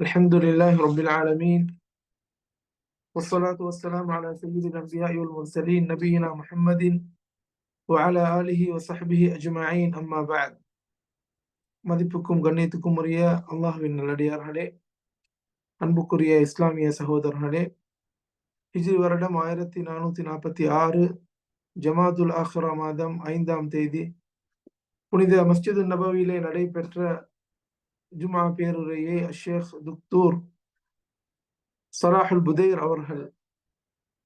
الحمد لله رب العالمين والصلاة والسلام على سيد الأنبياء والمرسلين نبينا محمد وعلى آله وصحبه أجمعين أما بعد மதிப்புக்கும் கண்ணியத்துக்கும் உரிய அல்லாஹுவின் நல்லடியார்களே அன்புக்குரிய இஸ்லாமிய சகோதரர்களே ஹிஜ்ரி வருடம் ஆயிரத்தி நானூத்தி நாற்பத்தி ஆறு ஜமாதுல் ஆஹ்ரா மாதம் ஐந்தாம் தேதி புனித மஸ்ஜிது நபவியிலே நடைபெற்ற ஜுமா பேருரையை அஷேக் துக்தூர் சலாஹுல் புதைர் அவர்கள்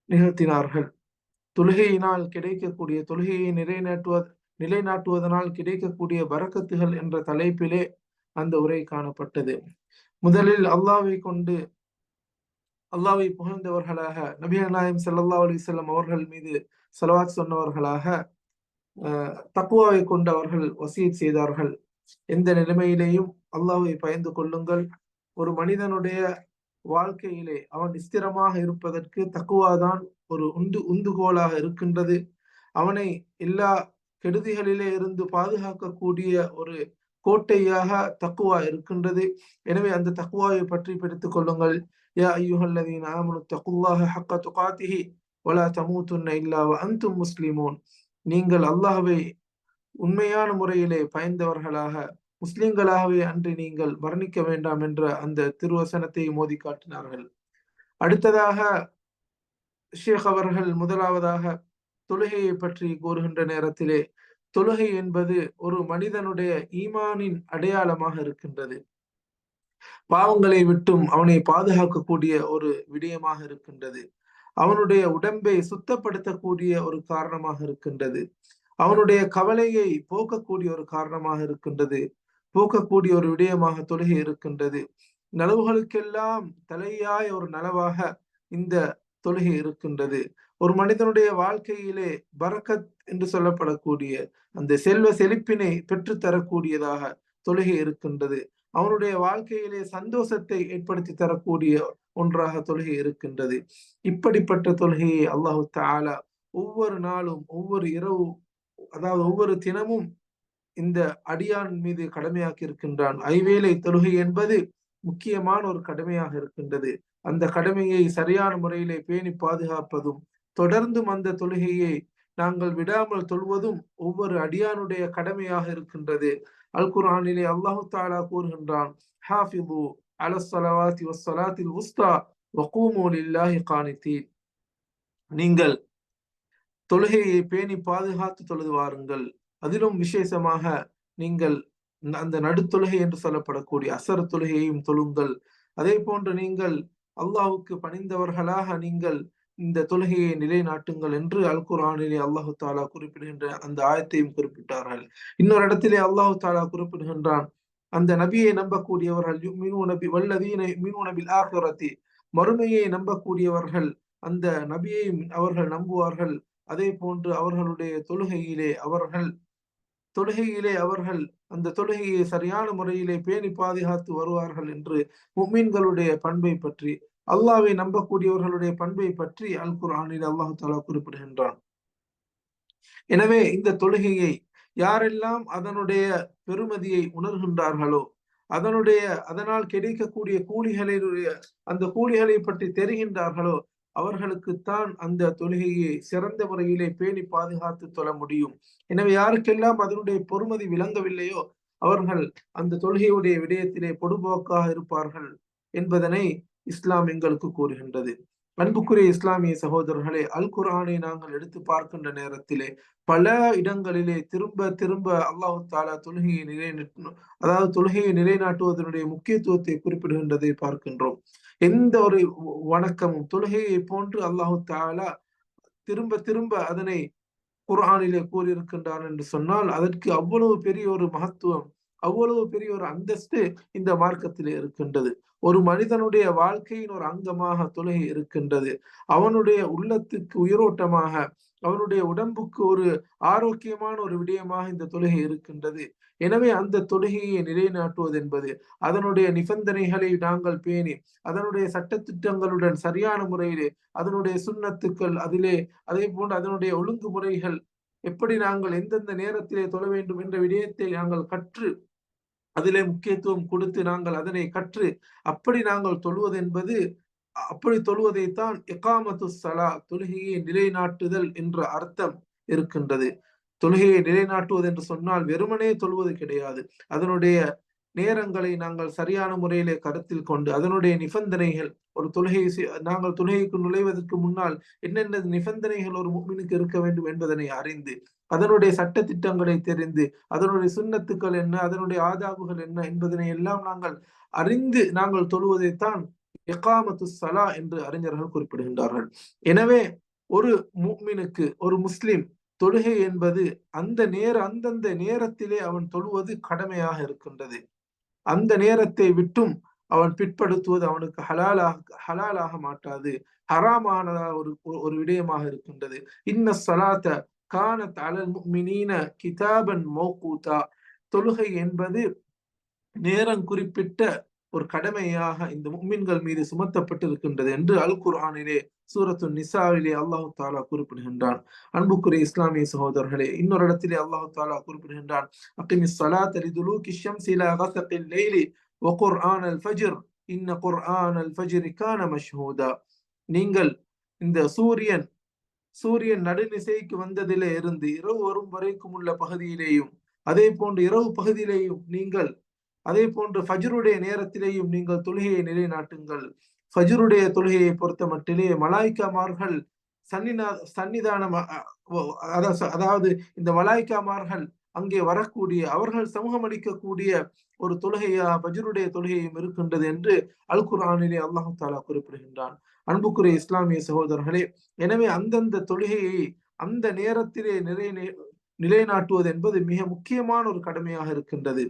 நிகழ்த்தினார்கள். தொழுகையினால் கிடைக்கக்கூடிய தொழுகையை நிலைநாட்டுவது நிலைநாட்டுவதனால் கிடைக்கக்கூடிய வரக்கத்துகள் என்ற தலைப்பிலே அந்த உரை காணப்பட்டது. முதலில் அல்லாவை கொண்டு அல்லாவை புகழ்ந்தவர்களாக நபிகள் நாயம் சல்லா அலிசல்லம் அவர்கள் மீது செலவாத் சொன்னவர்களாக தக்குவாவை கொண்டு அவர்கள் வசியத் செய்தார்கள். எந்த நிலைமையிலேயும் அல்லாவை பயந்து கொள்ளுங்கள். ஒரு மனிதனுடைய வாழ்க்கையிலே அவன் ஸ்திரமாக இருப்பதற்கு தக்குவாதான் ஒரு உந்து உந்துகோலாக இருக்கின்றது. அவனை எல்லா கெடுதிகளிலே இருந்து பாதுகாக்கக்கூடிய ஒரு கோட்டையாக தக்குவா இருக்கின்றது. எனவே அந்த தக்குவாவை பற்றி பிடித்துக் கொள்ளுங்கள். யா ஐயுஹல்லதீன் ஆமனு தக்குவாக ஹக்க துகாத்திஹி வலா தமூத்துன்ன இல்லா அந்தும் முஸ்லிமோன். நீங்கள் அல்லாஹவை உண்மையான முறையிலே பயந்தவர்களாக முஸ்லிம்களாகவே அன்று நீங்கள் மரணிக்க வேண்டாம் என்ற அந்த திருவசனத்தை மோதி காட்டினார்கள். அடுத்ததாக ஷேக் அவர்கள் முதலாவதாக தொழுகையை பற்றி கூறுகின்ற நேரத்திலே தொழுகை என்பது ஒரு மனிதனுடைய ஈமானின் அடையாளமாக இருக்கின்றது. பாவங்களை விட்டும் அவனை பாதுகாக்கக்கூடிய ஒரு விடயமாக இருக்கின்றது. அவனுடைய உடம்பை சுத்தப்படுத்தக்கூடிய ஒரு காரணமாக இருக்கின்றது. அவனுடைய கவலையை போக்கக்கூடிய ஒரு காரணமாக இருக்கின்றது. போக்கக்கூடிய ஒரு விடயமாக தொழுகை இருக்கின்றது. நலவுகளுக்கெல்லாம் தலையாய ஒரு நலவாக இந்த தொழுகை இருக்கின்றது. ஒரு மனிதனுடைய வாழ்க்கையிலே பரக்கத் என்று சொல்லப்படக்கூடிய அந்த செல்வ செழிப்பினை பெற்றுத்தரக்கூடியதாக தொழுகை இருக்கின்றது. அவனுடைய வாழ்க்கையிலே சந்தோஷத்தை ஏற்படுத்தி தரக்கூடிய ஒன்றாக தொழுகை இருக்கின்றது. இப்படிப்பட்ட தொழுகையை அல்லாஹு தாலா ஒவ்வொரு நாளும் ஒவ்வொரு இரவு அதாவது ஒவ்வொரு தினமும் இந்த அடியான் மீது கடமையாக்கி இருக்கின்றான். ஐவேளை தொழுகை என்பது முக்கியமான ஒரு கடமையாக இருக்கின்றது. அந்த கடமையை சரியான முறையிலே பேணி பாதுகாப்பதும் தொடர்ந்தும் அந்த தொழுகையை நாங்கள் விடாமல் தொழுவதும் ஒவ்வொரு அடியானுடைய கடமையாக இருக்கின்றது. அல் குரானிலே அல்லாஹு தாலா கூறுகின்றான் ஹாஃபிபு அலசலவாத்தி வசலாத்தில் உஸ்தா காணித்தீன் நீங்கள் தொழுகையை பேணி பாதுகாத்து தொழுது வாருங்கள். அதிலும் விசேஷமாக நீங்கள் அந்த நடுத்தொழுகை என்று சொல்லப்படக்கூடிய அசர தொழுகையையும் தொழுங்கள். அதே போன்று நீங்கள் அல்லாஹுக்கு பணிந்தவர்களாக நீங்கள் இந்த தொழுகையை நிலைநாட்டுங்கள் என்று அல் குரானிலே அல்லாஹு தாலா குறிப்பிடுகின்ற அந்த ஆயத்தையும் குறிப்பிட்டார்கள். இன்னொரு இடத்திலே அல்லாஹு தாலா குறிப்பிடுகின்றான் அந்த நபியை நம்பக்கூடியவர்கள் மீனு நபி வல்லதீனை மீனு நபில் ஆகிரத்தி மறுமையை நம்பக்கூடியவர்கள் அந்த நபியை அவர்கள் நம்புவார்கள். அதே போன்று அவர்களுடைய தொழுகையிலே அவர்கள் தொழுகையிலே அவர்கள் அந்த தொழுகையை சரியான முறையிலே பேணி பாதுகாத்து வருவார்கள் என்று மும்மீன்களுடைய பண்பை பற்றி அல்லாவை நம்பக்கூடியவர்களுடைய பண்பை பற்றி அல் குரானில் அல்லாஹு தாலா குறிப்பிடுகின்றான். எனவே இந்த தொழுகையை யாரெல்லாம் அதனுடைய பெருமதியை உணர்கின்றார்களோ அதனுடைய அதனால் கிடைக்கக்கூடிய கூலிகளினுடைய அந்த கூலிகளை பற்றி தெரிகின்றார்களோ அவர்களுக்குத்தான் அந்த தொழுகையை சிறந்த முறையிலே பேணி பாதுகாத்து தொழ முடியும். எனவே யாருக்கெல்லாம் அதனுடைய பொறுமதி விளங்கவில்லையோ அவர்கள் அந்த தொழுகையுடைய விடயத்திலே பொடுபோக்காக இருப்பார்கள் என்பதனை இஸ்லாம் எங்களுக்கு கூறுகின்றது. அன்புக்குரிய இஸ்லாமிய சகோதரர்களே அல் குரானை நாங்கள் எடுத்து பார்க்கின்ற நேரத்திலே பல இடங்களிலே திரும்ப திரும்ப அல்லாஹு தாலா தொழுகையை நிலைநாட்டு அதாவது தொழுகையை நிலைநாட்டுவதனுடைய முக்கியத்துவத்தை குறிப்பிடுகின்றதை பார்க்கின்றோம். எந்த ஒரு வணக்கமும் தொழுகையை போன்று அல்லாஹு தாலா திரும்ப திரும்ப அதனை குரானிலே கூறியிருக்கின்றான் என்று சொன்னால் அதற்கு அவ்வளவு பெரிய ஒரு மகத்துவம் அவ்வளவு பெரிய ஒரு அந்தஸ்து இந்த மார்க்கத்திலே இருக்கின்றது. ஒரு மனிதனுடைய வாழ்க்கையின் ஒரு அங்கமாக தொழுகை இருக்கின்றது. அவனுடைய உள்ளத்துக்கு உயிரோட்டமாக அவனுடைய உடம்புக்கு ஒரு ஆரோக்கியமான ஒரு விடயமாக இந்த தொழுகை இருக்கின்றது. எனவே அந்த தொழுகையை நிலைநாட்டுவது என்பது அதனுடைய நிபந்தனைகளை நாங்கள் பேணி அதனுடைய சட்டத்திட்டங்களுடன் சரியான முறையிலே அதனுடைய சுண்ணத்துக்கள் அதிலே அதே போன்று அதனுடைய ஒழுங்குமுறைகள் எப்படி நாங்கள் எந்தெந்த நேரத்திலே தொழ வேண்டும் என்ற விடயத்தை நாங்கள் கற்று அதிலே முக்கியத்துவம் கொடுத்து நாங்கள் அதனை கற்று அப்படி நாங்கள் தொழுவது என்பது அப்படி தொழுவதைத்தான் இக்காமத்து சலா தொழுகையை நிலைநாட்டுதல் என்ற அர்த்தம் இருக்கின்றது. தொழுகையை நிலைநாட்டுவது என்று சொன்னால் வெறுமனே தொழுவது கிடையாது. அதனுடைய நேரங்களை நாங்கள் சரியான முறையிலே கருத்தில் கொண்டு அதனுடைய நிபந்தனைகள் ஒரு தொழுகை நாங்கள் தொழுகைக்கு நுழைவதற்கு முன்னால் என்னென்ன நிபந்தனைகள் ஒரு முக்மினுக்கு இருக்க வேண்டும் என்பதனை அறிந்து அதனுடைய சட்ட திட்டங்களை தெரிந்து அதனுடைய சுண்ணத்துக்கள் என்ன அதனுடைய ஆதாபுகள் என்ன என்பதனை எல்லாம் நாங்கள் அறிந்து நாங்கள் தொழுவதைத்தான் எகாமத்து சலா என்று அறிஞர்கள் குறிப்பிடுகின்றார்கள். எனவே ஒரு முக்மினுக்கு ஒரு முஸ்லிம் தொழுகை என்பது அந்த நேர அந்தந்த நேரத்திலே அவன் தொழுவது கடமையாக இருக்கின்றது. அந்த நேரத்தை விட்டும் அவன் பிற்படுத்துவது அவனுக்கு ஹலாலாக ஹலாலாக மாட்டாது. ஹராமானதாக ஒரு ஒரு விடயமாக இருக்கின்றது. இன்ன சலாத்த கானத் அலல் முக்மினீன கிதாபன் மோகூதா. தொழுகை என்பது நேரம் குறிப்பிட்ட ஒரு கடமையாக இந்த முக்மின்கள் மீது சுமத்தப்பட்டிருக்கின்றது என்று அல் குர்ஆனிலே சூரத்து நிசாவிலே அல்லாஹு தாலா குறிப்பிடுகின்றான். அன்புக்குரிய இஸ்லாமிய சகோதரர்களே இன்னொரு இடத்திலே அல்லாஹு தாலா குறிப்பிடுகின்றான். அக்கிமி சலாத் லிதுலூகி ஷம்ஸி இலா கஸகில் அல் இன்ன அல் மஷ்ஹூதா. நீங்கள் இந்த சூரியன் சூரியன் நடுநிசைக்கு வந்ததிலே இருந்து இரவு வரும் வரைக்கும் உள்ள பகுதியிலேயும் அதே போன்று இரவு பகுதியிலேயும் நீங்கள் அதே போன்று ஃபஜருடைய நேரத்திலேயும் நீங்கள் தொழுகையை நிலைநாட்டுங்கள். ஃபஜருடைய தொழுகையை பொறுத்த மட்டிலே மலாய்க்காமார்கள் சன்னிதா சன்னிதானம் அதாவது இந்த மலாய்க்காமார்கள் அங்கே வரக்கூடிய அவர்கள் சமூகம் அளிக்கக்கூடிய ஒரு தொழுகையா பஜருடைய தொழுகையும் இருக்கின்றது என்று அல் குரானிலே அல்லாஹு தாலா குறிப்பிடுகின்றான். அன்புக்குரிய இஸ்லாமிய சகோதரர்களே எனவே அந்தந்த தொழுகையை அந்த நேரத்திலே நிலை நிலைநாட்டுவது என்பது மிக முக்கியமான ஒரு கடமையாக இருக்கின்றது.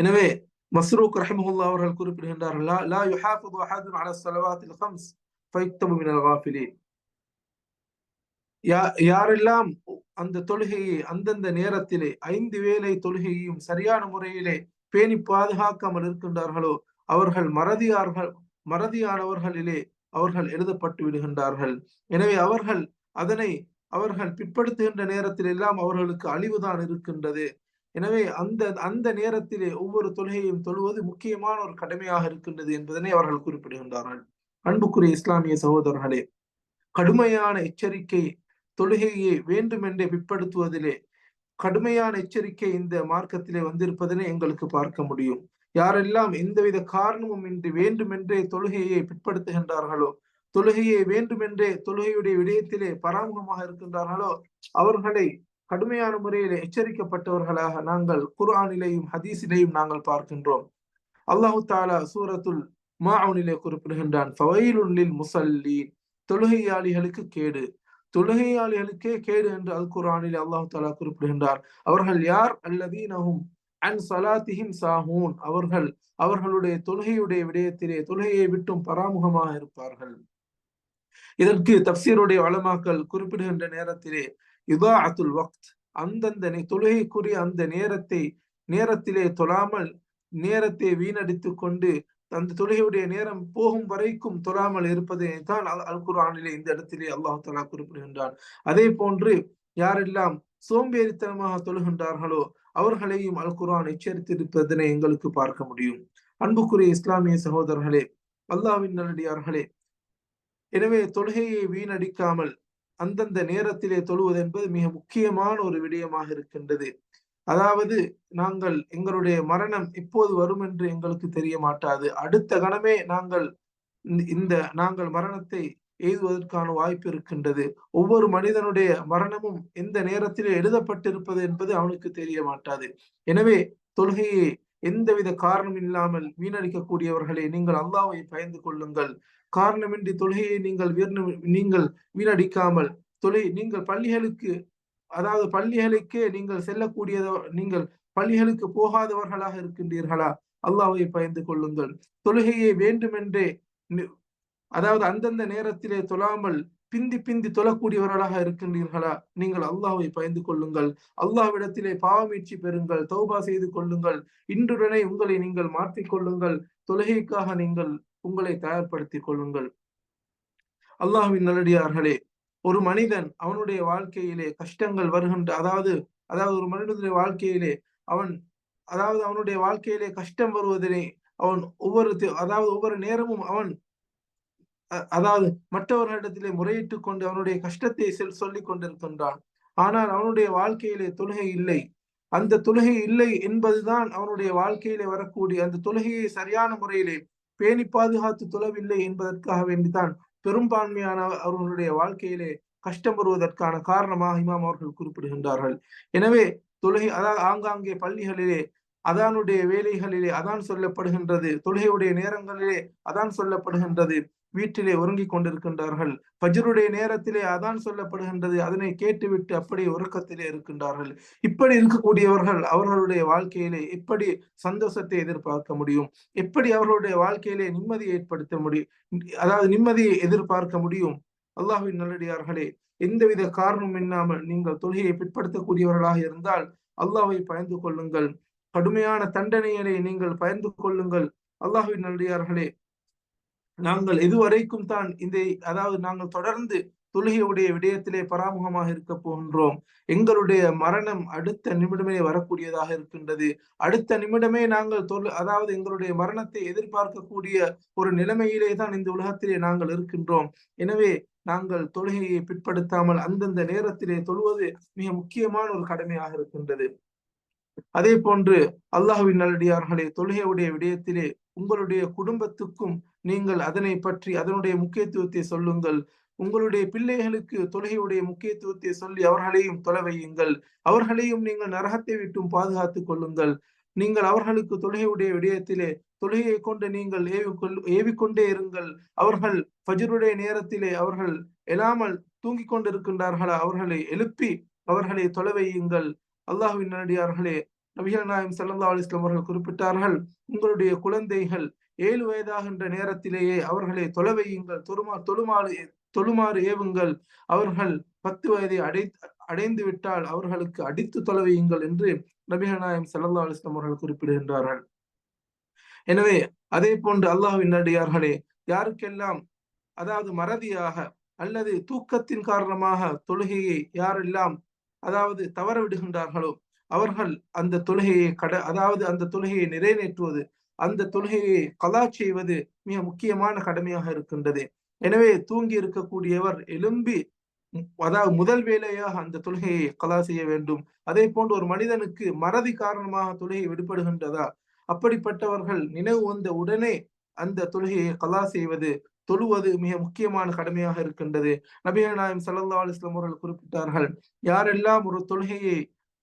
எனவே மஸ்ரூக் ரஹமுல்லா அவர்கள் குறிப்பிடுகின்றார்கள் லா யுஹாஃபிது அஹதுன் அலா ஸலவாத்தில் ஹம்ஸ் ஃபயக்தபு மினல் காஃபிலீன். யாரெல்லாம் அந்த தொழுகையை அந்தந்த நேரத்திலே ஐந்து வேலை தொழுகையையும் சரியான முறையிலே பேணி பாதுகாக்காமல் இருக்கின்றார்களோ அவர்கள் மறதியார்கள் மறதியானவர்களிலே அவர்கள் எழுதப்பட்டு விடுகின்றார்கள். எனவே அவர்கள் அதனை அவர்கள் பிற்படுத்துகின்ற நேரத்தில் எல்லாம் அவர்களுக்கு அழிவுதான் இருக்கின்றது. எனவே அந்த அந்த நேரத்திலே ஒவ்வொரு தொழுகையும் தொழுவது முக்கியமான ஒரு கடமையாக இருக்கின்றது என்பதனை அவர்கள் குறிப்பிடுகின்றார்கள். அன்புக்குரிய இஸ்லாமிய சகோதரர்களே கடுமையான எச்சரிக்கை தொழுகையை வேண்டுமென்றே பிற்படுத்துவதிலே கடுமையான எச்சரிக்கை இந்த மார்க்கத்திலே வந்திருப்பதனை எங்களுக்கு பார்க்க முடியும். யாரெல்லாம் எந்தவித காரணமும் இன்றி வேண்டுமென்றே தொழுகையை பிற்படுத்துகின்றார்களோ தொழுகையை வேண்டுமென்றே தொழுகையுடைய விடயத்திலே பராமுகமாக இருக்கின்றார்களோ அவர்களை கடுமையான முறையில் எச்சரிக்கப்பட்டவர்களாக நாங்கள் குர்ஆனிலேயும் ஹதீஸிலேயும் நாங்கள் பார்க்கின்றோம். அல்லாஹு தாலா சூரத்துல் மாவுனிலே குறிப்பிடுகின்றான் ஃபவைலுல்லில் முசல்லீன் தொழுகையாளிகளுக்கு கேடு. தொழுகையாளிகளுக்கே கேடு என்று அல் குர்ஆனிலே அல்லாஹு தாலா குறிப்பிடுகின்றார். அவர்கள் யார்? அல்லதீனஹும் அன் சலாத்திஹிம் சாஹூன். அவர்கள் அவர்களுடைய தொழுகையுடைய விடயத்திலே தொழுகையை விட்டும் பராமுகமாக இருப்பார்கள். இதற்கு தப்சீருடைய வளமாக்கல் குறிப்பிடுகின்ற நேரத்திலே இதாஅத்துல் வக்த். அந்தந்த தொழுகைக்குரிய அந்த நேரத்தை நேரத்திலே தொழாமல் நேரத்தை வீணடித்து கொண்டு அந்த தொழுகையுடைய நேரம் போகும் வரைக்கும் தொழாமல் இருப்பதை தான் அல் குரானிலே இந்த இடத்திலே அல்லாஹு தலா குறிப்பிடுகின்றான். அதே போன்று யாரெல்லாம் சோம்பேறித்தனமாக தொழுகின்றார்களோ அவர்களையும் அல் குரான் எச்சரித்திருப்பதனை எங்களுக்கு பார்க்க முடியும். அன்புக்குரிய இஸ்லாமிய சகோதரர்களே அல்லாவின் நல்லடியார்களே எனவே தொழுகையை வீணடிக்காமல் அந்தந்த நேரத்திலே தொழுவது என்பது மிக முக்கியமான ஒரு விடயமாக இருக்கின்றது. அதாவது நாங்கள் எங்களுடைய மரணம் இப்போது வரும் என்று எங்களுக்கு தெரிய மாட்டாது. அடுத்த கணமே நாங்கள் இந்த நாங்கள் மரணத்தை எய்துவதற்கான வாய்ப்பு இருக்கின்றது. ஒவ்வொரு மனிதனுடைய மரணமும் எந்த நேரத்திலே எழுதப்பட்டிருப்பது என்பது அவனுக்கு தெரிய மாட்டாது. எனவே தொழுகையை எந்தவித காரணம் இல்லாமல் வீணடிக்கக்கூடியவர்களே நீங்கள் அல்லாவை பயந்து கொள்ளுங்கள். காரணமின்றி தொழுகையை நீங்கள் நீங்கள் வீணடிக்காமல் தொழில் நீங்கள் பள்ளிகளுக்கு அதாவது பள்ளிகளுக்கே நீங்கள் செல்லக்கூடியத நீங்கள் பள்ளிகளுக்கு போகாதவர்களாக இருக்கின்றீர்களா? அல்லாவை பயந்து கொள்ளுங்கள். தொழுகையை வேண்டுமென்றே அதாவது அந்தந்த நேரத்திலே தொழாமல் பிந்தி பிந்தி தொழக்கூடியவர்களாக இருக்கின்றீர்களா? நீங்கள் அல்லாஹை பயந்து கொள்ளுங்கள். அல்லாஹ்விடத்திலே பாவமீட்சி பெறுங்கள். தௌபா செய்து கொள்ளுங்கள். இன்றுடனே உங்களை நீங்கள் மாற்றிக் கொள்ளுங்கள். தொழுகைக்காக நீங்கள் உங்களை தயார்படுத்திக் கொள்ளுங்கள். அல்லாஹுவின் நல்லடியார்களே ஒரு மனிதன் அவனுடைய வாழ்க்கையிலே கஷ்டங்கள் வருகின்ற அதாவது அதாவது ஒரு மனிதனுடைய வாழ்க்கையிலே அவன் அதாவது அவனுடைய வாழ்க்கையிலே கஷ்டம் வருவதனை அவன் ஒவ்வொரு அதாவது ஒவ்வொரு நேரமும் அவன் அதாவது மற்றவர்களிடத்திலே முறையிட்டுக் கொண்டு அவனுடைய கஷ்டத்தை சொல்லிக் கொண்டிருக்கின்றான். ஆனால் அவனுடைய வாழ்க்கையிலே தொழுகை இல்லை. அந்த தொழுகை இல்லை என்பதுதான் அவனுடைய வாழ்க்கையிலே வரக்கூடிய அந்த தொழுகையை சரியான முறையிலே பேணி பாதுகாத்து தொழவில்லை என்பதற்காக வேண்டிதான் பெரும்பான்மையான அவர்களுடைய வாழ்க்கையிலே கஷ்டம் வருவதற்கான காரணமாக இமாம் அவர்கள் குறிப்பிடுகின்றார்கள். எனவே தொழுகை அதாவது ஆங்காங்கே பள்ளிகளிலே அதானுடைய வேலைகளிலே அதான் சொல்லப்படுகின்றது தொழுகையுடைய நேரங்களிலே அதான் சொல்லப்படுகின்றது. வீட்டிலே உறங்கிக் கொண்டிருக்கின்றார்கள். பஜருடைய நேரத்திலே அதான் சொல்லப்படுகின்றது. அதனை கேட்டுவிட்டு அப்படியே உறக்கத்திலே இருக்கின்றார்கள். இப்படி இருக்கக்கூடியவர்கள் அவர்களுடைய வாழ்க்கையிலே எப்படி சந்தோஷத்தை எதிர்பார்க்க முடியும்? எப்படி அவர்களுடைய வாழ்க்கையிலே நிம்மதியை ஏற்படுத்த முடியும் அதாவது நிம்மதியை எதிர்பார்க்க முடியும்? அல்லாஹின் நல்லடியார்களே எந்தவித காரணம் இல்லாமல் நீங்கள் தொழுகையை பிற்படுத்தக்கூடியவர்களாக இருந்தால் அல்லாஹை பயந்து கொள்ளுங்கள். கடுமையான தண்டனைகளை நீங்கள் பயந்து கொள்ளுங்கள். அல்லாஹின் நல்லடியார்களே நாங்கள் எதுவரைக்கும் தான் இந்த அதாவது நாங்கள் தொடர்ந்து தொழுகையுடைய விடயத்திலே பராமுகமாக இருக்க போகின்றோம். எங்களுடைய மரணம் அடுத்த நிமிடமே வரக்கூடியதாக இருக்கின்றது. அடுத்த நிமிடமே நாங்கள் தொழு அதாவது எங்களுடைய மரணத்தை எதிர்பார்க்கக்கூடிய ஒரு நிலைமையிலே தான் இந்த உலகத்திலே நாங்கள் இருக்கின்றோம். எனவே நாங்கள் தொழுகையை பிற்படுத்தாமல் அந்தந்த நேரத்திலே தொழுவது மிக முக்கியமான ஒரு கடமையாக இருக்கின்றது. அதே போன்று அல்லாஹுவின் நல்லடியார்களே தொழுகையுடைய விடயத்திலே உங்களுடைய குடும்பத்துக்கும் நீங்கள் அதனை பற்றி அதனுடைய முக்கியத்துவத்தை சொல்லுங்கள். உங்களுடைய பிள்ளைகளுக்கு தொழுகையுடைய முக்கியத்துவத்தை சொல்லி அவர்களையும் தொலைவையுங்கள் அவர்களையும் நீங்கள் நரகத்தை விட்டும் பாதுகாத்துக் கொள்ளுங்கள். நீங்கள் அவர்களுக்கு தொழுகையுடைய விடயத்திலே தொழுகையை கொண்டு நீங்கள் ஏவிக்கொள் ஏவிக்கொண்டே இருங்கள். அவர்கள் பஜருடைய நேரத்திலே அவர்கள் எழாமல் தூங்கிக் கொண்டிருக்கின்றார்களா? அவர்களை எழுப்பி அவர்களை தொலைவையுங்கள் அல்லாஹுவின் நடிகார்களே நபிகள் நாயம் சல்லா அலிஸ்லாம் அவர்கள் குறிப்பிட்டார்கள் உங்களுடைய குழந்தைகள் ஏழு வயதாகின்ற நேரத்திலேயே அவர்களை தொலைவையுங்கள் தொழுமா தொழுமாறு தொழுமாறு ஏவுங்கள். அவர்கள் பத்து வயதை அடை அடைந்து விட்டால் அவர்களுக்கு அடித்து தொலைவையுங்கள் என்று நபிகள் நாயம் சல்லா அலிஸ்லாம் அவர்கள் குறிப்பிடுகின்றார்கள். எனவே அதே போன்று அல்லாஹுவின் நடிகார்களே யாருக்கெல்லாம் அதாவது மறதியாக அல்லது தூக்கத்தின் காரணமாக தொழுகையை யாரெல்லாம் அதாவது தவற விடுகின்றார்களோ அவர்கள் அந்த தொழுகையை கட அதாவது அந்த தொழுகையை நிறைவேற்றுவது அந்த தொழுகையை கலா செய்வது மிக முக்கியமான கடமையாக இருக்கின்றது. எனவே தூங்கி இருக்கக்கூடியவர் எலும்பி அதாவது முதல் வேலையாக அந்த தொழுகையை கலா செய்ய வேண்டும். அதே போன்று ஒரு மனிதனுக்கு மறதி காரணமாக தொழுகை விடுபடுகின்றதா? அப்படிப்பட்டவர்கள் நினைவு வந்த உடனே அந்த தொழுகையை கலா செய்வது தொழுவது மிக முக்கியமான கடமையாக இருக்கின்றது. நபிகள் நாயம் சல்லா அலுவலாம் அவர்கள் குறிப்பிட்டார்கள் யாரெல்லாம் ஒரு தொழுகையை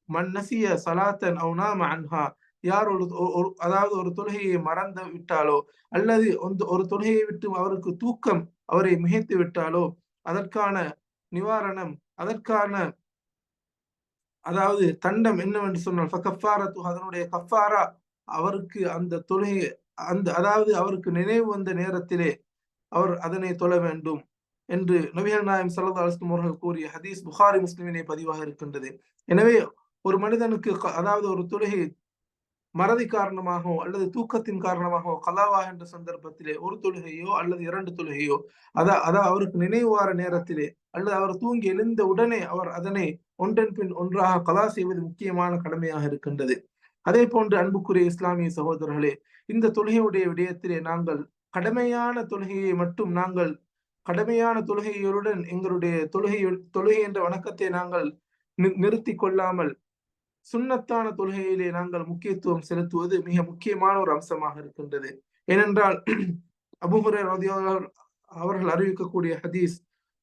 மன்னசிய சலாத்தன் அவுனாம அன்ஹா யார் ஒரு அதாவது ஒரு தொழுகையை மறந்து விட்டாலோ அல்லது ஒரு தொழுகையை விட்டு அவருக்கு தூக்கம் அவரை மிகைத்து விட்டாலோ அதற்கான நிவாரணம் அதற்கான அதாவது தண்டம் என்னவென்று சொன்னால் அதனுடைய கஃபாரா அவருக்கு அந்த தொழுகை அந்த அதாவது அவருக்கு நினைவு வந்த நேரத்திலே அவர் அதனை தொழ வேண்டும் என்று நபிகள் நாயம் சல்லா அலுவலம் அவர்கள் கூறிய ஹதீஸ் புகாரி முஸ்லிமினை பதிவாக இருக்கின்றது. எனவே ஒரு மனிதனுக்கு அதாவது ஒரு தொழுகை மறதி காரணமாகவோ அல்லது தூக்கத்தின் காரணமாகவோ கலாவா என்ற சந்தர்ப்பத்திலே ஒரு தொழுகையோ அல்லது இரண்டு தொழுகையோ அதா அதா அவருக்கு நினைவார நேரத்திலே அல்லது அவர் தூங்கி எழுந்த உடனே அவர் அதனை ஒன்றன் பின் ஒன்றாக கலா செய்வது முக்கியமான கடமையாக இருக்கின்றது. அதே போன்று அன்புக்குரிய இஸ்லாமிய சகோதரர்களே இந்த தொழுகையுடைய விடயத்திலே நாங்கள் கடமையான தொழுகையை மட்டும் நாங்கள் கடமையான தொழுகைகளுடன் எங்களுடைய தொழுகை தொழுகை என்ற வணக்கத்தை நாங்கள் நிறுத்தி கொள்ளாமல் சுண்ணத்தான தொழுகையிலே நாங்கள் முக்கியத்துவம் செலுத்துவது மிக முக்கியமான ஒரு அம்சமாக இருக்கின்றது. ஏனென்றால் அபுஹுரர் அவர்கள் அறிவிக்கக்கூடிய ஹதீஸ்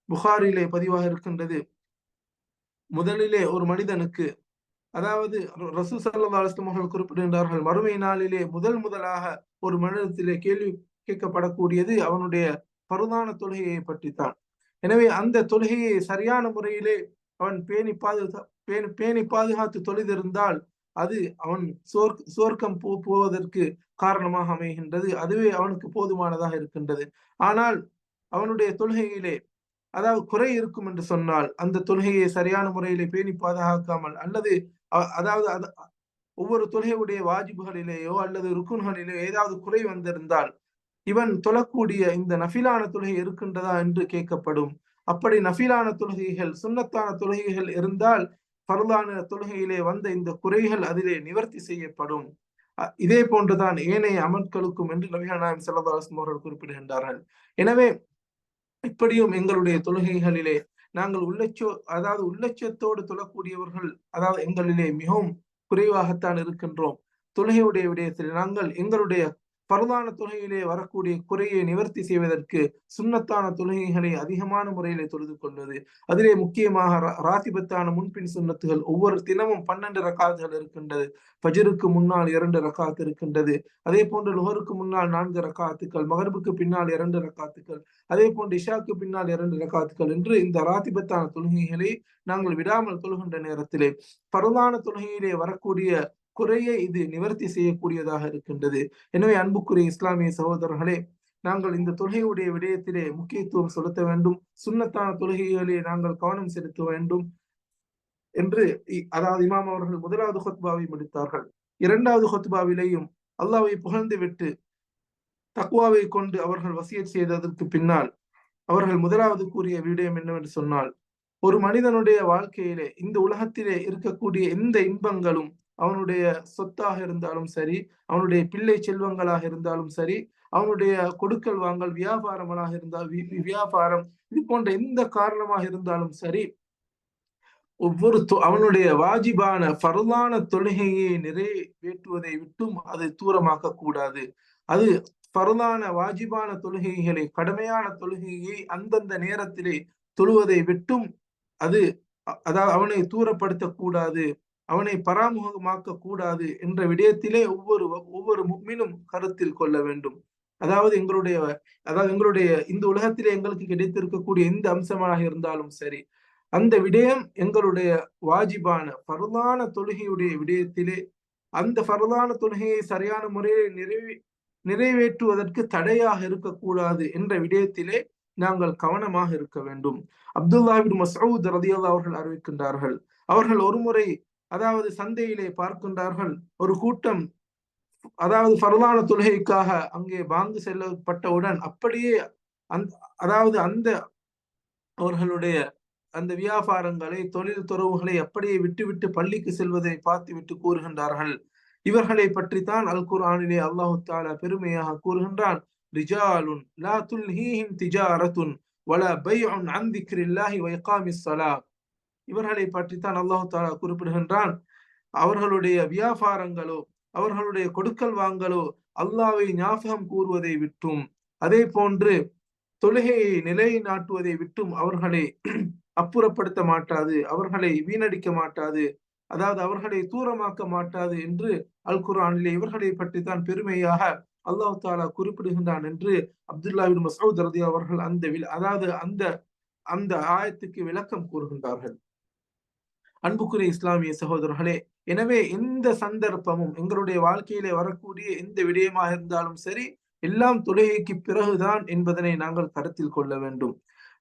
புகாரிலே பதிவாக இருக்கின்றது. முதலிலே ஒரு மனிதனுக்கு அதாவது ரசூ சல்லா அலுவலம் அவர்கள் குறிப்பிடுகின்றார்கள் மறுமை நாளிலே முதல் முதலாக ஒரு மனிதத்திலே கேள்வி கேட்கப்படக்கூடியது அவனுடைய பருதான தொழுகையை பற்றித்தான். எனவே அந்த தொழுகையை சரியான முறையிலே அவன் பேணி பாதுகா பேணி பேணி பாதுகாத்து தொழுதிருந்தால் அது அவன் சோர் சோர்க்கம் போ போவதற்கு காரணமாக அமைகின்றது. அதுவே அவனுக்கு போதுமானதாக இருக்கின்றது. ஆனால் அவனுடைய தொழுகையிலே அதாவது குறை இருக்கும் என்று சொன்னால் அந்த தொழுகையை சரியான முறையிலே பேணி பாதுகாக்காமல் அல்லது அதாவது ஒவ்வொரு தொழுகையுடைய வாஜிபுகளிலேயோ அல்லது ருக்குன்களிலேயோ ஏதாவது குறை வந்திருந்தால் இவன் தொழக்கூடிய இந்த நஃபிலான தொழுகை இருக்கின்றதா என்று கேட்கப்படும். அப்படி நஃபிலான தொழுகைகள் சுண்ணத்தான தொழுகைகள் இருந்தால் பரலான தொழுகையிலே வந்த இந்த குறைகள் அதிலே நிவர்த்தி செய்யப்படும். இதே போன்றுதான் ஏனைய அமல்களுக்கும் என்று நபிகள் நாயம் செல்லதாசம் அவர்கள் குறிப்பிடுகின்றார்கள். எனவே இப்படியும் எங்களுடைய தொழுகைகளிலே நாங்கள் உள்ளச்சோ அதாவது உள்ளச்சத்தோடு தொழக்கூடியவர்கள் அதாவது எங்களிலே மிகவும் குறைவாகத்தான் இருக்கின்றோம். தொழுகையுடைய விடயத்தில் நாங்கள் எங்களுடைய பரதான தொழுகையிலே வரக்கூடிய குறையை நிவர்த்தி செய்வதற்கு சுண்ணத்தான தொழுகைகளை அதிகமான முறையிலே தொழுது கொள்வது அதிலே முக்கியமாக ராத்திபத்தான முன்பின் சுண்ணத்துகள் ஒவ்வொரு தினமும் பன்னெண்டு ரகாத்துகள் இருக்கின்றது. பஜருக்கு முன்னால் இரண்டு ரகாத்து இருக்கின்றது. அதே போன்று லுகருக்கு முன்னால் நான்கு ரக்காத்துக்கள் மகர்புக்கு பின்னால் இரண்டு ரக்காத்துக்கள் அதே போன்று இஷாக்கு பின்னால் இரண்டு ரக்காத்துக்கள் என்று இந்த ராத்திபத்தான தொழுகைகளை நாங்கள் விடாமல் தொழுகின்ற நேரத்திலே பரதான தொழுகையிலே வரக்கூடிய குறையை இது நிவர்த்தி செய்யக்கூடியதாக இருக்கின்றது. எனவே அன்புக்குரிய இஸ்லாமிய சகோதரர்களே நாங்கள் இந்த தொழுகையுடைய விடயத்திலே முக்கியத்துவம் செலுத்த வேண்டும். சுண்ணத்தான தொழுகைகளே நாங்கள் கவனம் செலுத்த வேண்டும் என்று அதாவது இமாம் அவர்கள் முதலாவது ஹொத்பாவை முடித்தார்கள். இரண்டாவது ஹொத்பாவிலேயும் அல்லாவை புகழ்ந்து விட்டு தக்குவாவை கொண்டு அவர்கள் வசியத் செய்ததற்கு பின்னால் அவர்கள் முதலாவது கூறிய விடயம் என்னவென்று சொன்னால் ஒரு மனிதனுடைய வாழ்க்கையிலே இந்த உலகத்திலே இருக்கக்கூடிய எந்த இன்பங்களும் அவனுடைய சொத்தாக இருந்தாலும் சரி அவனுடைய பிள்ளை செல்வங்களாக இருந்தாலும் சரி அவனுடைய கொடுக்கல் வாங்கல் வியாபாரங்களாக இருந்தால் வியாபாரம் இது போன்ற எந்த காரணமாக இருந்தாலும் சரி ஒவ்வொரு அவனுடைய வாஜிபான பரதான தொழுகையை நிறைவேற்றுவதை விட்டும் அது தூரமாக்க கூடாது. அது பரதான வாஜிபான தொழுகைகளை கடுமையான தொழுகையை அந்தந்த நேரத்திலே தொழுவதை விட்டும் அது அதாவது அவனை தூரப்படுத்தக்கூடாது அவனை பராமுகமாக்க கூடாது என்ற விடயத்திலே ஒவ்வொரு ஒவ்வொரு முக்மினும் கருத்தில் கொள்ள வேண்டும். அதாவது எங்களுடைய அதாவது எங்களுடைய இந்த உலகத்திலே எங்களுக்கு கிடைத்திருக்கக்கூடிய எந்த அம்சமாக இருந்தாலும் சரி அந்த விடயம் எங்களுடைய வாஜிபான பரதான தொழுகையுடைய விடயத்திலே அந்த பரதான தொழுகையை சரியான முறையை நிறைவே நிறைவேற்றுவதற்கு தடையாக இருக்கக்கூடாது என்ற விடயத்திலே நாங்கள் கவனமாக இருக்க வேண்டும். அப்துல்லாஹிபின் மசூத் ரதியல்லா அவர்கள் அறிவிக்கின்றார்கள். அவர்கள் ஒருமுறை அதாவது சந்தையிலே பார்க்கின்றார்கள் ஒரு கூட்டம் அதாவது பரதான தொழுகைக்காக அங்கே பாங்கு செல்லப்பட்டவுடன் அப்படியே அந்த அதாவது அந்த அவர்களுடைய அந்த வியாபாரங்களை தொழில் துறவுகளை அப்படியே விட்டுவிட்டு பள்ளிக்கு செல்வதை பார்த்து விட்டு கூறுகின்றார்கள். இவர்களை பற்றித்தான் அல் குர்ஆனிலே அல்லாஹு தாலா பெருமையாக கூறுகின்றான். ரிஜாலுன் லா துல்ஹீஹிம் திஜாரத்துன் வல பைஉன் அன் திக்ரில்லாஹி வ இகாமிஸ் ஸலாத் இவர்களை பற்றித்தான் அல்லாஹு தாலா குறிப்பிடுகின்றான். அவர்களுடைய வியாபாரங்களோ அவர்களுடைய கொடுக்கல் வாங்கலோ அல்லாவை ஞாபகம் கூறுவதை விட்டும். அதே போன்று தொழுகையை நிலைநாட்டுவதை விட்டும் அவர்களை அப்புறப்படுத்த மாட்டாது அவர்களை வீணடிக்க மாட்டாது அதாவது அவர்களை தூரமாக்க மாட்டாது என்று அல் குரானிலே இவர்களை பற்றி தான் பெருமையாக அல்லாஹு தாலா குறிப்பிடுகின்றான் என்று அப்துல்லாவின் மசூத் ரதி அவர்கள் அந்த அதாவது அந்த அந்த ஆயத்துக்கு விளக்கம் கூறுகின்றார்கள். அன்புக்குரிய இஸ்லாமிய சகோதரர்களே எனவே இந்த சந்தர்ப்பமும் எங்களுடைய வாழ்க்கையிலே வரக்கூடிய எந்த விடயமாக இருந்தாலும் சரி எல்லாம் தொழுகைக்கு பிறகுதான் என்பதனை நாங்கள் கருத்தில் கொள்ள வேண்டும்.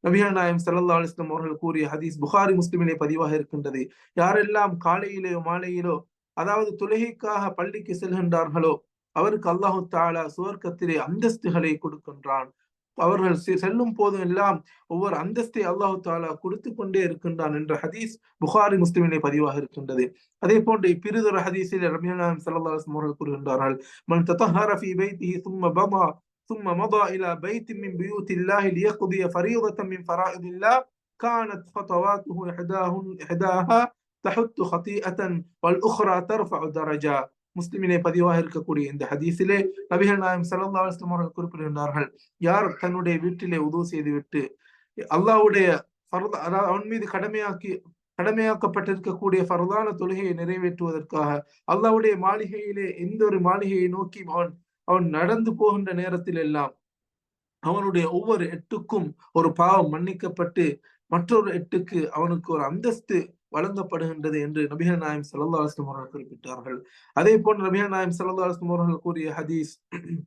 நபிகள் நாயம் சல்லா அலிஸ்லாம் அவர்கள் கூறிய ஹதீஸ் புகாரி முஸ்லிமிலே பதிவாக இருக்கின்றது. யாரெல்லாம் காலையிலோ மாலையிலோ அதாவது தொழுகைக்காக பள்ளிக்கு செல்கின்றார்களோ அவருக்கு அல்லாஹு தாலா சுவர்க்கத்திலே அந்தஸ்துகளை கொடுக்கின்றான். அவர்கள் செல்லும் போதும் எல்லாம் ஒவ்வொரு அந்தஸ்தை அல்லாஹு தாலா கொடுத்து கொண்டே இருக்கின்றான் என்ற ஹதீஸ் புகாரி முஸ்லிமிலே பதிவாக இருக்கின்றது அதே போன்று பிரிதொரு ஹதீஸில் ரபியம் சல்லாஹ் அவர்கள் கூறுகின்றார்கள் மன் தத்தஹர ஃபி பைத்திஹி சும்ம பமா ثم مضى إلى بيت من بيوت الله ليقضي فريضة من فرائض الله كانت خطواته إحداهن إحداها تحت خطيئة والأخرى ترفع درجة முஸ்லிமிலே பதிவாக இருக்கக்கூடிய இந்த ஹதீஸிலே நபிகள் நாயம் சல்லா அலுவலம் அவர்கள் குறிப்பிடுகின்றார்கள் யார் தன்னுடைய வீட்டிலே உதவு செய்துவிட்டு அல்லாவுடைய அவன் மீது கடமையாக்கி கடமையாக்கப்பட்டிருக்கக்கூடிய பரதான தொழுகையை நிறைவேற்றுவதற்காக அல்லாவுடைய மாளிகையிலே எந்த ஒரு மாளிகையை நோக்கி அவன் அவன் நடந்து போகின்ற நேரத்தில் எல்லாம் அவனுடைய ஒவ்வொரு எட்டுக்கும் ஒரு பாவம் மன்னிக்கப்பட்டு மற்றொரு எட்டுக்கு அவனுக்கு ஒரு அந்தஸ்து வழங்கப்படுகின்றது என்று நபிகள் நாயம் சல்லா அலுவலம் அவர்கள் குறிப்பிட்டார்கள் அதே போன்று நபிகள் நாயம் சல்லா அலுவலம் அவர்கள் கூறிய ஹதீஸ்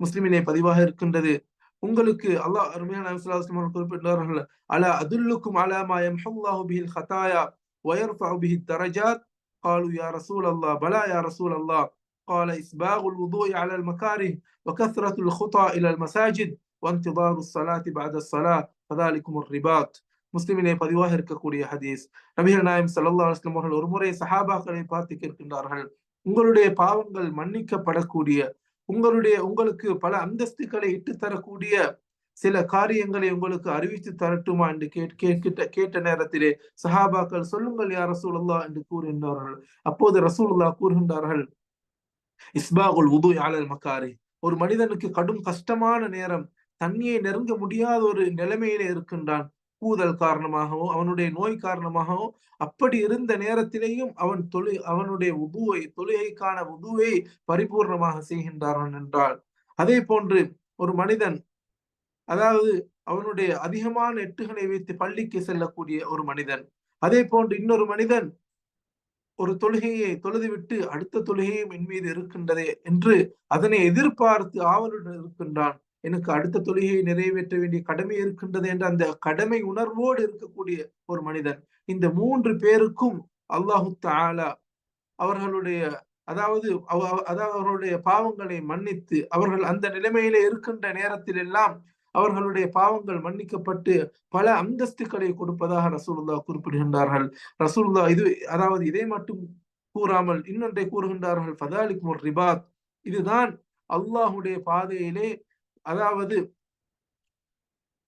முஸ்லிமிலே பதிவாக இருக்கின்றது உங்களுக்கு அல்லாஹ் அருமையான நாயம் சல்லா அலுவலம் அவர்கள் குறிப்பிட்டார்கள் அலா அதுல்லுக்கும் அலாமா யம்ஹல்லாஹு பிஹில் ஹதாயா ويرفع به الدرجات قالوا يا رسول الله بلى يا رسول الله قال إسباغ الوضوء على المكاره وكثرة الخطى إلى المساجد وانتظار الصلاة بعد الصلاة فذلكم الرباط முஸ்லிமிலே பதிவாக இருக்கக்கூடிய ஹதீஸ். நபிகள் நாயம் சல்லா அலுவலம் அவர்கள் ஒரு முறை சஹாபாக்களை பார்த்து கேட்கின்றார்கள் உங்களுடைய பாவங்கள் மன்னிக்கப்படக்கூடிய உங்களுடைய உங்களுக்கு பல அந்தஸ்துகளை இட்டு தரக்கூடிய சில காரியங்களை உங்களுக்கு அறிவித்து தரட்டுமா? என்று கேட்கிட்ட கேட்ட நேரத்திலே சஹாபாக்கள் சொல்லுங்கள் யார் ரசூலுல்லா என்று கூறுகின்றார்கள். அப்போது ரசூலுல்லா கூறுகின்றார்கள் இஸ்பாகுல் உது யாழல் மக்காரி ஒரு மனிதனுக்கு கடும் கஷ்டமான நேரம் தண்ணியை நெருங்க முடியாத ஒரு நிலைமையில இருக்கின்றான். கூதல் காரணமாகவோ அவனுடைய நோய் காரணமாகவோ அப்படி இருந்த நேரத்திலேயும் அவன் தொழு அவனுடைய உதுவை தொழுகைக்கான உதுவை பரிபூர்ணமாக செய்கின்றான் என்றால் அதே போன்று ஒரு மனிதன் அதாவது அவனுடைய அதிகமான எட்டுகளை வைத்து பள்ளிக்கு செல்லக்கூடிய ஒரு மனிதன் அதே போன்று இன்னொரு மனிதன் ஒரு தொழுகையை தொழுதுவிட்டு அடுத்த தொழுகையும் என் மீது இருக்கின்றதே என்று அதனை எதிர்பார்த்து ஆவலுடன் இருக்கின்றான். எனக்கு அடுத்த தொழுகையை நிறைவேற்ற வேண்டிய கடமை இருக்கின்றது என்ற அந்த கடமை உணர்வோடு இருக்கக்கூடிய ஒரு மனிதன். இந்த மூன்று பேருக்கும் அல்லாஹு தாலா அவர்களுடைய அதாவது அதாவது அவர்களுடைய பாவங்களை மன்னித்து அவர்கள் அந்த நிலைமையில இருக்கின்ற நேரத்தில் எல்லாம் அவர்களுடைய பாவங்கள் மன்னிக்கப்பட்டு பல அந்தஸ்துக்களை கொடுப்பதாக ரசூலுல்லா குறிப்பிடுகின்றார்கள். ரசூலுல்லா இது அதாவது இதை மட்டும் கூறாமல் இன்னொன்றை கூறுகின்றார்கள். ஃபதாலிக் ரிபாத். இதுதான் அல்லாஹுடைய பாதையிலே அதாவது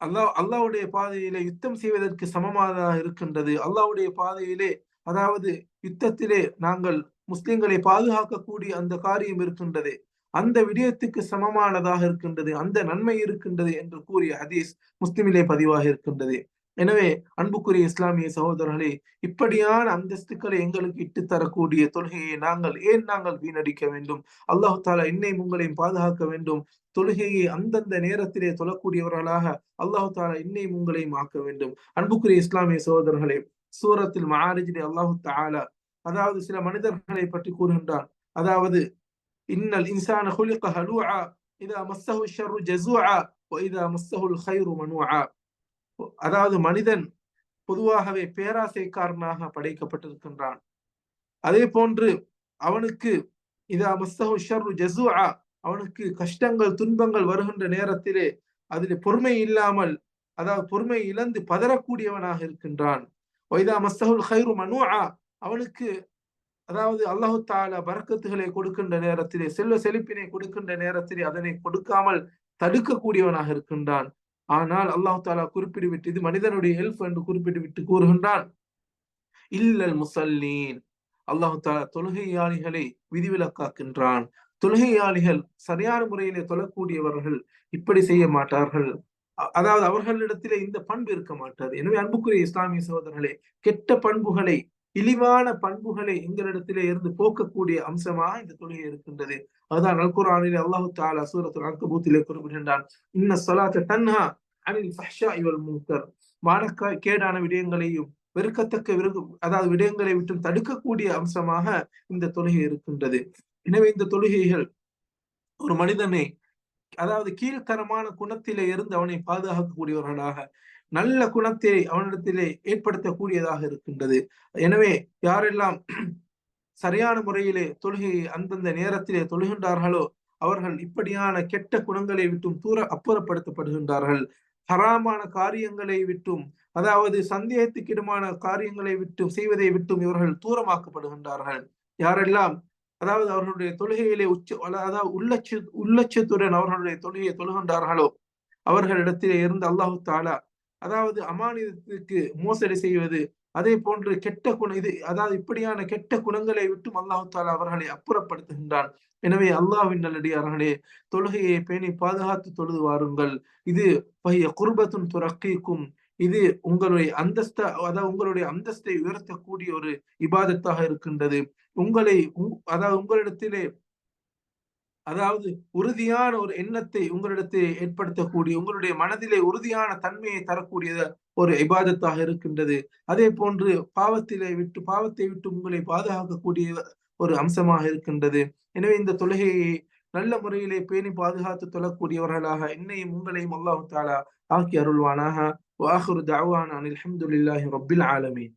அல்லாஹ் அல்லாவுடைய பாதையிலே யுத்தம் செய்வதற்கு சமமானதாக இருக்கின்றது. அல்லாவுடைய பாதையிலே அதாவது யுத்தத்திலே நாங்கள் முஸ்லிம்களை பாதுகாக்கக்கூடிய அந்த காரியம் இருக்கின்றது. அந்த விடயத்துக்கு சமமானதாக இருக்கின்றது. அந்த நன்மை இருக்கின்றது என்று கூறிய ஹதீஸ் முஸ்லிமிலே பதிவாக இருக்கின்றது. எனவே அன்புக்குரிய இஸ்லாமிய சகோதரர்களே இப்படியான அந்தஸ்துக்களை எங்களுக்கு இட்டு தரக்கூடிய தொழுகையை நாங்கள் ஏன் நாங்கள் வீணடிக்க வேண்டும்? அல்லாஹு தாலா என்னையும் உங்களையும் பாதுகாக்க வேண்டும். தொழுகையை அந்தந்த நேரத்திலே தொழக்கூடியவர்களாக அல்லாஹு தாலா என்னையும் உங்களையும் ஆக்க வேண்டும். அன்புக்குரிய இஸ்லாமிய சகோதரர்களே சூரத்தில் மாரிஜிலே அல்லாஹு தாலா அதாவது சில மனிதர்களை பற்றி கூறுகின்றான். அதாவது இன்னல் இன்சான ஹலுஆ இதா மஸ்ஸஹு ஷர்ரு ஜஸூஆ இதா மஸ்ஸஹுல் ஹைரு மனூஆ. அதாவது மனிதன் பொதுவாகவே பேராசைக்காரனாக படைக்கப்பட்டிருக்கின்றான். அதே போன்று அவனுக்கு இதா மஸ்தஹு ஷர்ரு ஜசுஆ அவனுக்கு கஷ்டங்கள் துன்பங்கள் வருகின்ற நேரத்திலே அதில் பொறுமை இல்லாமல் அதாவது பொறுமை இழந்து பதறக்கூடியவனாக இருக்கின்றான். வைதா மஸ்தஹுல் ஹைரு மனுஆ அவனுக்கு அதாவது அல்லாஹு தால பறக்கத்துகளை கொடுக்கின்ற நேரத்திலே செல்வ செழிப்பினை கொடுக்கின்ற நேரத்திலே அதனை கொடுக்காமல் தடுக்கக்கூடியவனாக இருக்கின்றான். ஆனால் அல்லாஹு தாலா குறிப்பிட்டு விட்டு இது மனிதனுடைய ஹெல்ப் என்று குறிப்பிட்டு விட்டு கூறுகின்றான். இல்லல் முசல்லீன். அல்லாஹு தாலா தொழுகையாளிகளை விதிவிலக்காக்கின்றான். தொழுகையாளிகள் சரியான முறையிலே தொழக்கூடியவர்கள் இப்படி செய்ய மாட்டார்கள். அதாவது அவர்களிடத்திலே இந்த பண்பு இருக்க மாட்டாது. எனவே அன்புக்குரிய இஸ்லாமிய சகோதரர்களே கெட்ட பண்புகளை இழிவான பண்புகளை எங்களிடத்திலே இருந்து போக்கக்கூடிய அம்சமாக இந்த தொழுகை இருக்கின்றது. அதுதான் அல்குரானில் அல்லாஹு தாலா சூரத்து அல்கபூத்திலே குறிப்பிடுகின்றான். இன்ன சொலாத்த தன்ஹா அனில் ஃபஹ்ஷா இவள் மூக்கர் மானக்க கேடான விடயங்களையும் வெறுக்கத்தக்க விருகு அதாவது விடயங்களை விட்டு தடுக்கக்கூடிய அம்சமாக இந்த தொழுகை இருக்கின்றது. எனவே இந்த தொழுகைகள் ஒரு மனிதனை அதாவது கீழ்த்தரமான குணத்திலே இருந்து அவனை பாதுகாக்கக்கூடியவர்களாக நல்ல குணத்தை அவனிடத்திலே ஏற்படுத்தக்கூடியதாக இருக்கின்றது. எனவே யாரெல்லாம் சரியான முறையிலே தொழுகையை அந்தந்த நேரத்திலே தொழுகின்றார்களோ அவர்கள் இப்படியான கெட்ட குணங்களை விட்டும் தூர அப்புறப்படுத்தப்படுகின்றார்கள். ஹராமான காரியங்களை விட்டும் அதாவது சந்தேகத்துக்கிடமான காரியங்களை விட்டும் செய்வதை விட்டும் இவர்கள் தூரமாக்கப்படுகின்றார்கள். யாரெல்லாம் அதாவது அவர்களுடைய தொழுகையிலே உச்ச அதாவது உள்ளட்ச உள்ளட்சத்துடன் அவர்களுடைய தொழுகையை தொழுகின்றார்களோ அவர்களிடத்திலே இருந்து அல்லாஹு தாலா அதாவது அமானிதத்துக்கு மோசடி செய்வது அதே போன்று கெட்ட குணம் இது அதாவது இப்படியான கெட்ட குணங்களை விட்டு அல்லாஹு தாலா அவர்களை அப்புறப்படுத்துகின்றான். எனவே அல்லாஹின் நல்லடியார்களே தொழுகையை பேணி பாதுகாத்து தொழுது வாருங்கள். இது பைய குர்பத்துன் துறக்கிக்கும் இது உங்களுடைய அந்தஸ்த அதாவது உங்களுடைய அந்தஸ்தை உயர்த்தக்கூடிய ஒரு இபாதத்தாக இருக்கின்றது. உங்களை அதாவது உங்களிடத்திலே அதாவது உறுதியான ஒரு எண்ணத்தை உங்களிடத்தில் ஏற்படுத்தக்கூடிய உங்களுடைய மனதிலே உறுதியான தன்மையை தரக்கூடிய ஒரு இபாதத்தாக இருக்கின்றது. அதே போன்று பாவத்திலே விட்டு பாவத்தை விட்டு உங்களை பாதுகாக்கக்கூடிய ஒரு அம்சமாக இருக்கின்றது. எனவே இந்த தொழுகையை நல்ல முறையிலே பேணி பாதுகாத்து தொழக்கூடியவர்களாக என்னையும் உங்களையும் அல்லாஹு தாலா ஆக்கி அருள்வானாக. வாஹுரு தாவான் அனில் அஹமதுல்லாஹி ரபில் ஆலமீன்.